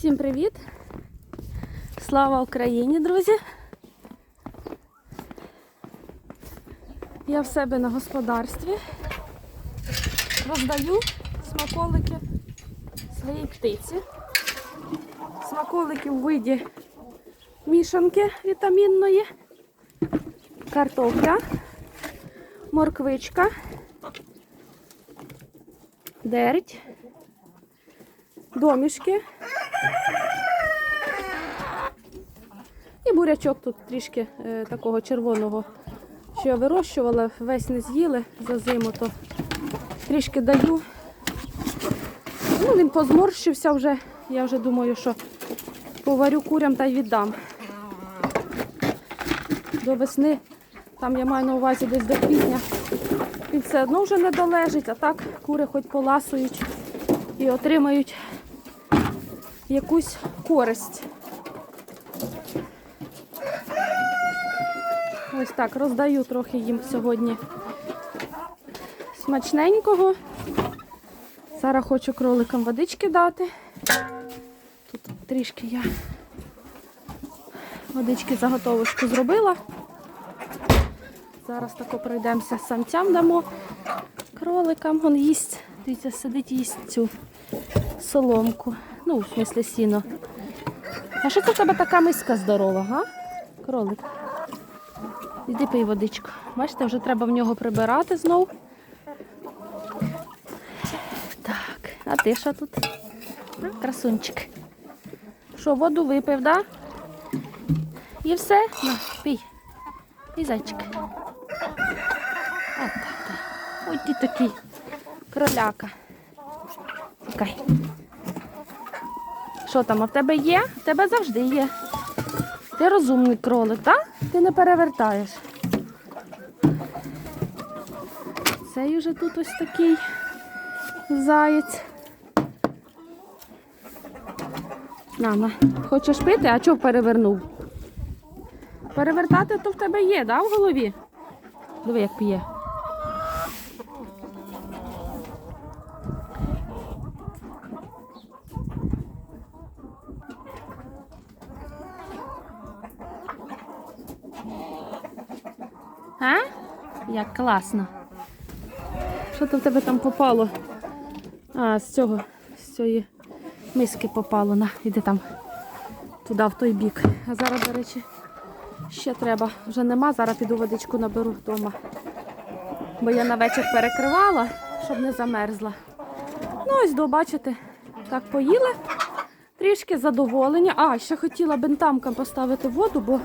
Всім привіт! Слава Україні, друзі! Я в себе на господарстві роздаю смаколики своїй птиці. Смаколики в виді мішанки вітамінної, картопля, морквичка, дерть, домішки. І бурячок тут трішки е, такого червоного, що я вирощувала, весь не з'їли за зиму, то трішки даю. Ну, він позморщився вже. Я вже думаю, що поварю курям та й віддам. До весни, там я маю на увазі десь до квітня, він все одно вже не долежить, а так кури хоч поласують і отримають якусь користь. Ось так, роздаю трохи їм сьогодні смачненького. Зараз хочу кроликам водички дати. Тут трішки я водички заготовочку зробила. Зараз тако пройдемося самцям дамо кроликам. Он їсть, дивіться, сидить їсть цю соломку. Ну, в смислі сіно. А що це в тебе така миска здорова, га? Кролик. Іди пий водичку. Бачите, вже треба в нього прибирати знов. Так, а ти що тут? Красунчик. Що, воду випив, да? І все? На, пий. Пий зайчик. От. Ой, ти такий кроляка. Тікай. Що там, а в тебе є? В тебе завжди є. Ти розумний кролик, так? Ти не перевертаєш. Цей уже тут ось такий заєць. На. Хочеш пити, а чого перевернув? Перевертати то в тебе є, да, в голові? Диви, як п'є. А? Як класно. Що то в тебе там попало? А, з цього, з цієї миски попало. На, іди там туди, в той бік. А зараз, до речі, ще треба. Вже нема, зараз піду водичку наберу вдома. Бо я на вечір перекривала, щоб не замерзла. Ну, ось до, бачите, так поїли. Трішки задоволення. А, ще хотіла бентамкам поставити воду, бо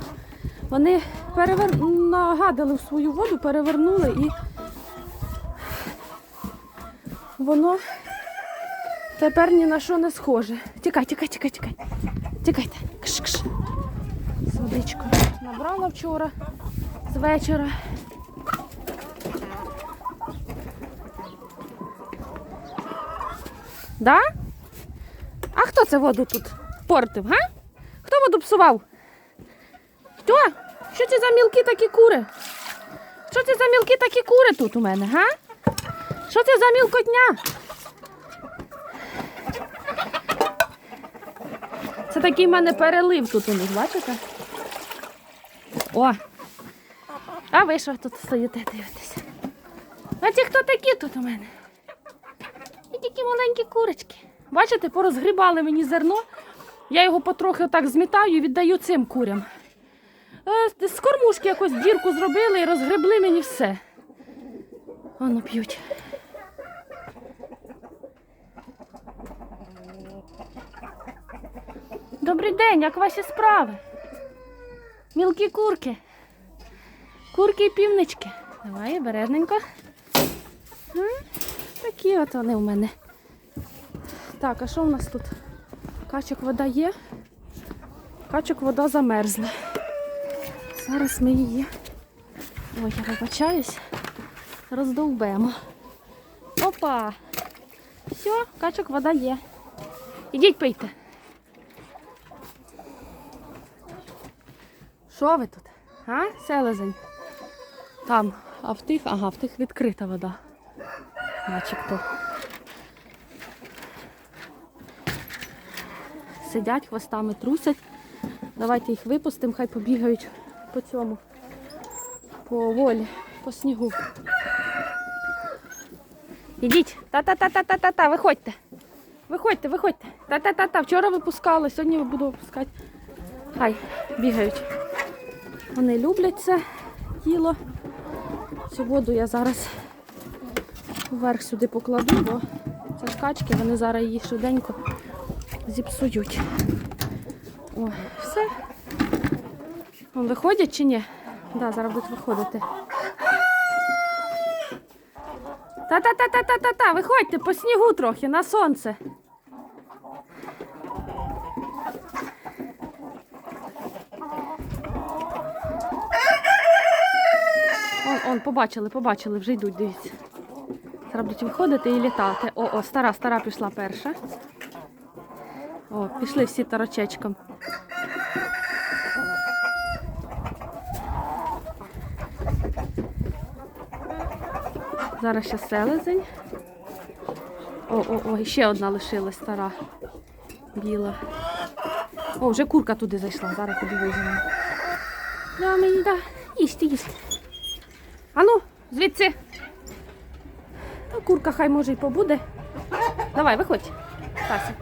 вони перевер... нагадали в свою воду, перевернули і воно тепер ні на що не схоже. Тікай, тікай, тікай, тікай. Тікайте. Кш, кш. З набрала вчора з вечора. Да? А хто це воду тут портив, га? Хто воду псував? Хто? Що це за мілкі такі кури? Що це за мілкі такі кури тут у мене, га? Що це за мілкотня? Це такий в мене перелив тут у них, бачите? О! А ви що тут стоїте, дивитеся? А ці хто такі тут у мене? І такі маленькі курочки. Бачите, порозгрібали мені зерно. Я його потрохи отак змітаю і віддаю цим курям. Е, З кормушки якось дірку зробили і розгребли мені все. Воно п'ють. Добрий день, як ваші справи? Мілкі курки. Курки і півнички. Давай, обережненько. Такі от вони у мене. Так, а що у нас тут? Качок вода є? Качок вода замерзла. Зараз ми її Ой, я вибачаюсь. Роздовбемо. Опа! Все, качок вода є. Ідіть пийте. Що ви тут? А? Селезень. Там, а в тих, ага, в тих відкрита вода. Начебто. Сидять, хвостами трусять. Давайте їх випустимо, хай побігають по цьому. По волі, по снігу. Ідіть. та-та-та-та-та-та-та, виходьте. Виходьте, виходьте. Та-та-та-та. Вчора випускали, сьогодні буду випускати. Хай бігають. Вони люблять це тіло. Цю воду я зараз вверх сюди покладу, бо це ж вони зараз її швиденько зіпсують. О, все. Виходять чи ні? Так, да, зараз будуть виходити. Та-та-та-та-та-та-та, виходьте по снігу трохи на сонце. Он, он, побачили, побачили, вже йдуть, дивіться. Зараз будуть виходити і літати. О, о, стара, стара пішла перша. О, пішли всі тарочечком. Зараз ще селезень. О, о, о, ще одна лишилась стара. Біла. О, вже курка туди зайшла, зараз туди вижимо. Да, мені, да. Їсти, їсти. Ану, звідси. Та курка хай може й побуде. Давай, виходь. Тася.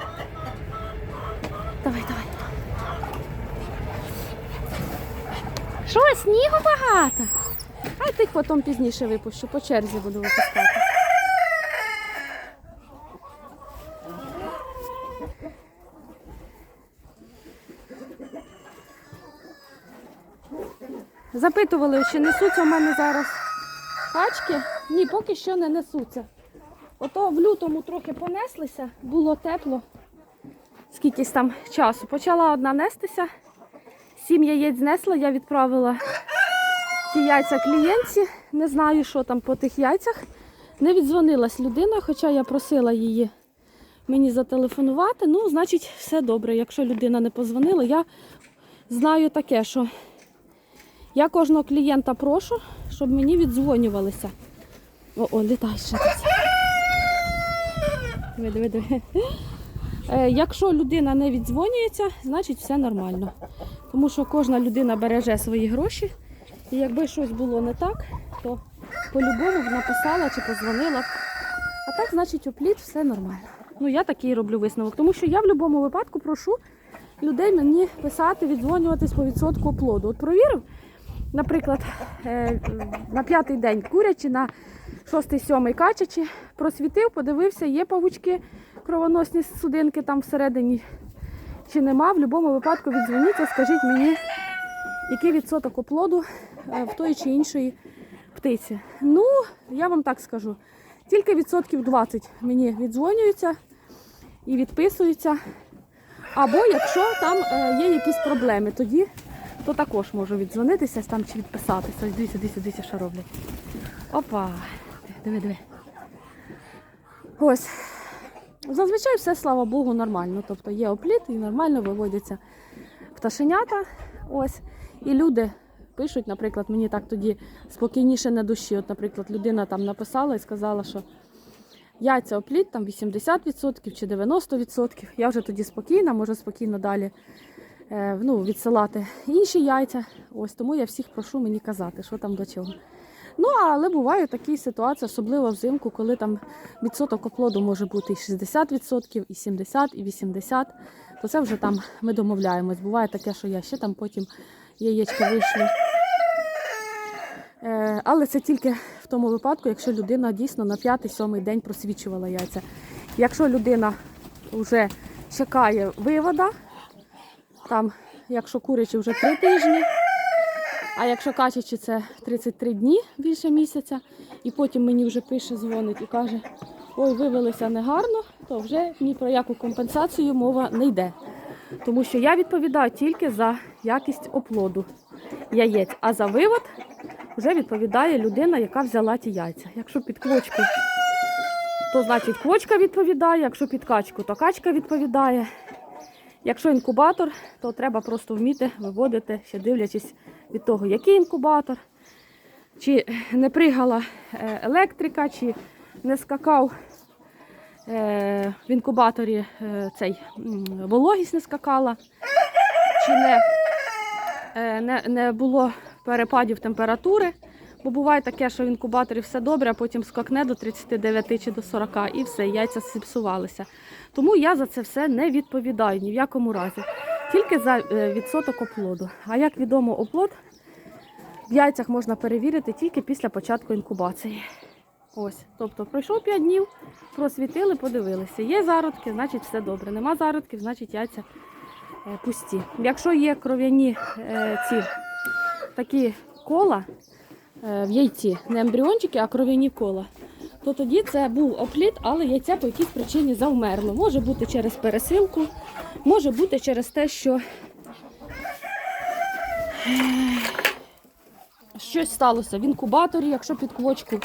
Давай, давай. Що, снігу багато? А тих потім пізніше випущу, по черзі буду випускати. Запитували, чи несуться в мене зараз качки. Ні, поки що не несуться. Ото в лютому трохи понеслися, було тепло, скількись там часу. Почала одна нестися, сім яєць знесла, я відправила ті яйця клієнтці. Не знаю, що там по тих яйцях. Не віддзвонилась людина, хоча я просила її мені зателефонувати. Ну, значить, все добре. Якщо людина не позвонила, я знаю таке, що я кожного клієнта прошу, щоб мені віддзвонювалися. О, о, літай ще. Е, Якщо людина не віддзвонюється, значить все нормально. Тому що кожна людина береже свої гроші. І якби щось було не так, то по-любому б написала чи позвонила. А так, значить, у опліт все нормально. Ну, я такий роблю висновок, тому що я в будь-якому випадку прошу людей мені писати, віддзвонюватись по відсотку оплоду. От провірив, наприклад, е, на п'ятий день курячі, на шостий, сьомий качачі, просвітив, подивився, є павучки, кровоносні судинки там всередині чи нема. В будь-якому випадку віддзвоніться, скажіть мені, який відсоток оплоду в тої чи іншої птиці. Ну, я вам так скажу. Тільки відсотків 20 мені віддзвонюються і відписуються. Або якщо там е, є якісь проблеми, тоді то також можу віддзвонитися там чи відписатися. Ось Дивіться, дивіться, дивіться, що роблять. Опа. Диви, диви. Ось. Зазвичай все, слава Богу, нормально. Тобто є опліт і нормально виводяться пташенята. Ось. І люди пишуть, наприклад, мені так тоді спокійніше на душі. От, наприклад, людина там написала і сказала, що яйця опліт там 80% чи 90%. Я вже тоді спокійна, можу спокійно далі е, ну, відсилати інші яйця. Ось тому я всіх прошу мені казати, що там до чого. Ну, але бувають такі ситуації, особливо взимку, коли там відсоток оплоду може бути і 60%, і 70%, і 80%, то це вже там ми домовляємось. Буває таке, що я ще там потім яєчка вийшли. Е, але це тільки в тому випадку, якщо людина дійсно на п'ятий-сьомий день просвічувала яйця. Якщо людина вже чекає вивода, там, якщо курячі вже три тижні, а якщо качачі це 33 дні більше місяця, і потім мені вже пише, дзвонить і каже, ой, вивелися негарно, то вже ні про яку компенсацію мова не йде. Тому що я відповідаю тільки за якість оплоду яєць, а за вивод вже відповідає людина, яка взяла ті яйця. Якщо під квочку, то значить квочка відповідає, якщо під качку, то качка відповідає. Якщо інкубатор, то треба просто вміти виводити, ще дивлячись від того, який інкубатор, чи не пригала е, електрика, чи не скакав е, в інкубаторі е, цей вологість не скакала, чи не, не, не було перепадів температури. Бо буває таке, що в інкубаторі все добре, а потім скакне до 39 чи до 40 і все, яйця зіпсувалися. Тому я за це все не відповідаю ні в якому разі. Тільки за е, відсоток оплоду. А як відомо, оплод в яйцях можна перевірити тільки після початку інкубації. Ось, тобто пройшов 5 днів, просвітили, подивилися. Є зародки, значить все добре. Нема зародків, значить яйця е, пусті. Якщо є кров'яні е, ці такі кола е, в яйці, не ембріончики, а кров'яні кола, то тоді це був опліт, але яйця по якійсь причині завмерло. Може бути через пересилку, може бути через те, що е, щось сталося в інкубаторі, якщо під квочку,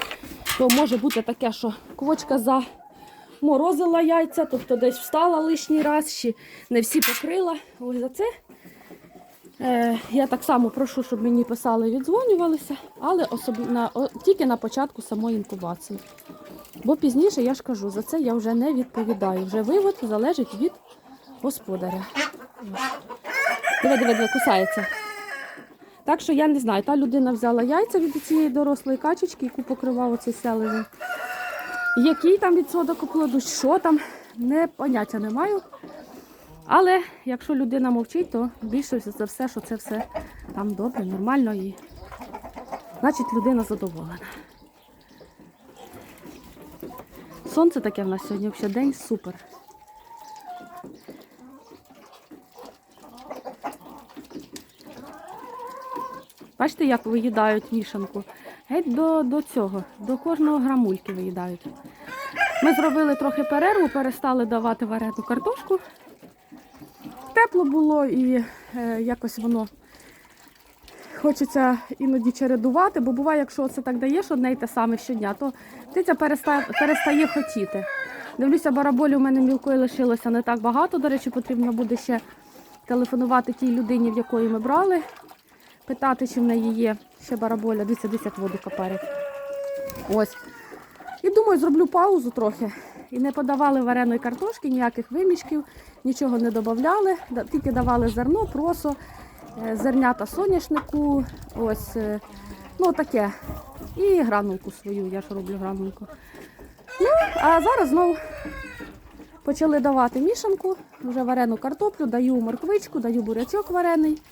то може бути таке, що квочка заморозила яйця, тобто десь встала лишній раз, чи не всі покрила. Ось за це я так само прошу, щоб мені писали і віддзвонювалися, але особі... на... тільки на початку самої інкубації. Бо пізніше я ж кажу, за це я вже не відповідаю. Вже вивод залежить від господаря. Диви, диви, диви, кусається. Так що я не знаю, та людина взяла яйця від цієї дорослої качечки, яку покривав оцей селезень. Який там відсоток оплоду, що там, не поняття не маю. Але якщо людина мовчить, то більше за все, що це все там добре, нормально і значить людина задоволена. Сонце таке в нас сьогодні взагалі день супер. Бачите, як виїдають мішанку? Геть до, до цього, до кожного грамульки виїдають. Ми зробили трохи перерву, перестали давати варену картошку тепло було і е, якось воно хочеться іноді чередувати, бо буває, якщо це так даєш одне й те саме щодня, то птиця перестає, перестає хотіти. Дивлюся, бараболі у мене мілкої лишилося не так багато. До речі, потрібно буде ще телефонувати тій людині, в якої ми брали, питати, чи в неї є ще бараболя. Дивіться, десять воду капарять. Ось. І думаю, зроблю паузу трохи. І не подавали вареної картошки, ніяких вимічків, нічого не додавали, тільки давали зерно, просо, е, зернята соняшнику, ось, е, ну таке. І гранулку свою, я ж роблю гранулку. Ну, а зараз знову почали давати мішанку, вже варену картоплю, даю морквичку, даю бурячок варений,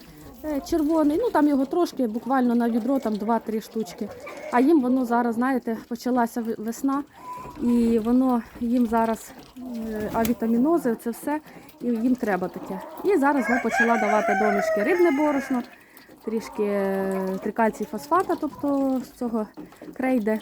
е, червоний. Ну там його трошки, буквально на відро, там 2-3 штучки. А їм воно зараз, знаєте, почалася весна, і воно їм зараз е, авітамінози, це все, і їм треба таке. І зараз я почала давати домішки рибне борошно, трішки е, трикальцій фосфата, тобто з цього крейде,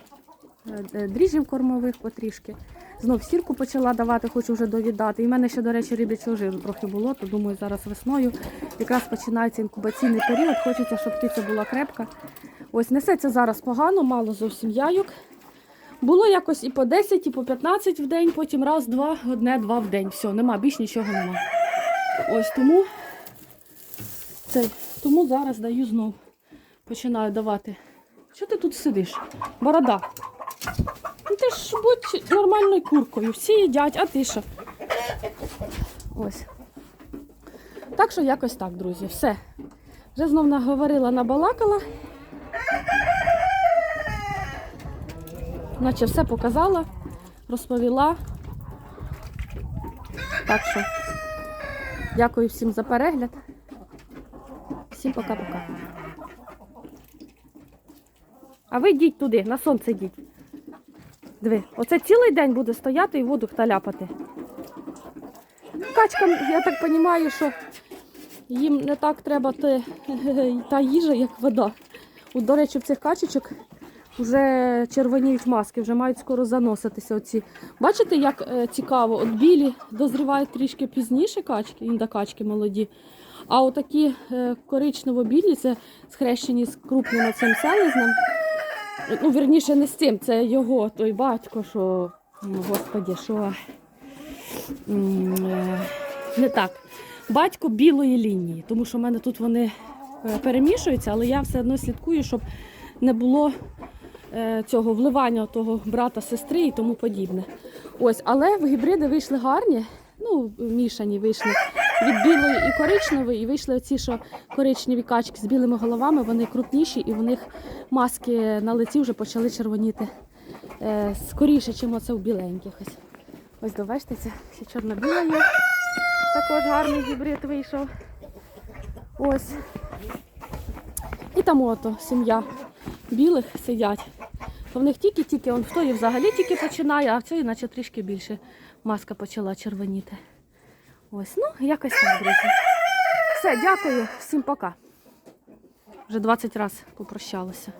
е, дріжджів кормових потрішки. Знов сірку почала давати, хочу вже довідати. І в мене ще, до речі, рибячого жиру трохи було, то думаю, зараз весною якраз починається інкубаційний період. Хочеться, щоб птиця була крепка. Ось несеться зараз погано, мало зовсім яйок. Було якось і по 10, і по 15 в день, потім раз, два, одне, два в день. Все, нема, більш нічого нема. Ось тому, це, тому зараз даю знов. Починаю давати. Що ти тут сидиш? Борода. Ну ти ж будь нормальною куркою. Всі їдять, а ти що? Ось. Так що якось так, друзі. Все. Вже знов наговорила, набалакала. Наче все показала, розповіла. Так що, дякую всім за перегляд. Всім пока-пока. А ви йдіть туди, на сонце йдіть. Диви, оце цілий день буде стояти і воду хталяпати. Качкам, я так розумію, що їм не так треба та їжа, як вода. От, до речі, в цих качечок вже червоніють маски, вже мають скоро заноситися. Оці. Бачите, як е, цікаво, от білі дозрівають трішки пізніше качки, індокачки молоді, А отакі е, коричнево-білі, це схрещені з крупним цим селезнем. Ну, вірніше, не з цим, це його той батько, що, ну, господі, що е, не так. Батько білої лінії, тому що в мене тут вони перемішуються, але я все одно слідкую, щоб не було цього вливання того брата, сестри і тому подібне. Ось, але в гібриди вийшли гарні, ну, мішані вийшли від білої і коричневої, і вийшли оці, що коричневі качки з білими головами, вони крупніші, і в них маски на лиці вже почали червоніти е, скоріше, ніж оце у біленьких. Ось, ось довежте, це ще чорно-біла є. Також гарний гібрид вийшов. Ось. І там ото сім'я білих сидять. То в них тільки-тільки, он в тої взагалі тільки починає, а в цій наче трішки більше маска почала червоніти. Ось, ну, якось так, друзі. Все, дякую, всім пока. Вже 20 разів попрощалася.